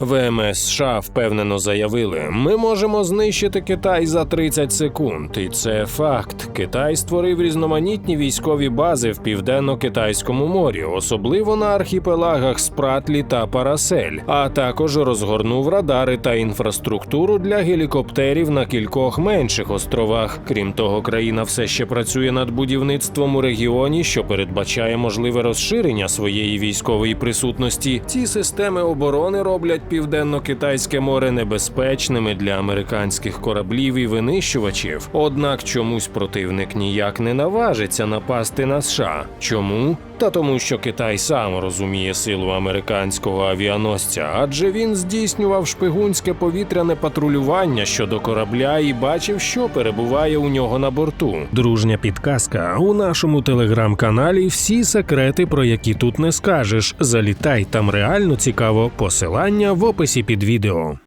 ВМС США впевнено заявили, ми можемо знищити Китай за 30 секунд, і це факт. Китай створив різноманітні військові бази в південно-китайському морі, особливо на архіпелагах Спратлі та Парасель, а також розгорнув радари та інфраструктуру для гелікоптерів на кількох менших островах. Крім того, країна все ще працює над будівництвом у регіоні, що передбачає можливе розширення своєї військової присутності. Ці системи оборони роблять південно-китайське море небезпечними для американських кораблів і винищувачів. Однак чомусь противник ніяк не наважиться напасти на США. Чому? Та тому, що Китай сам розуміє силу американського авіаносця, адже він здійснював шпигунське повітряне патрулювання щодо корабля і бачив, що перебуває у нього на борту. Дружня підказка у нашому телеграм-каналі. Всі секрети, про які тут не скажеш. Залітай там реально цікаво. Посилання в описі під відео.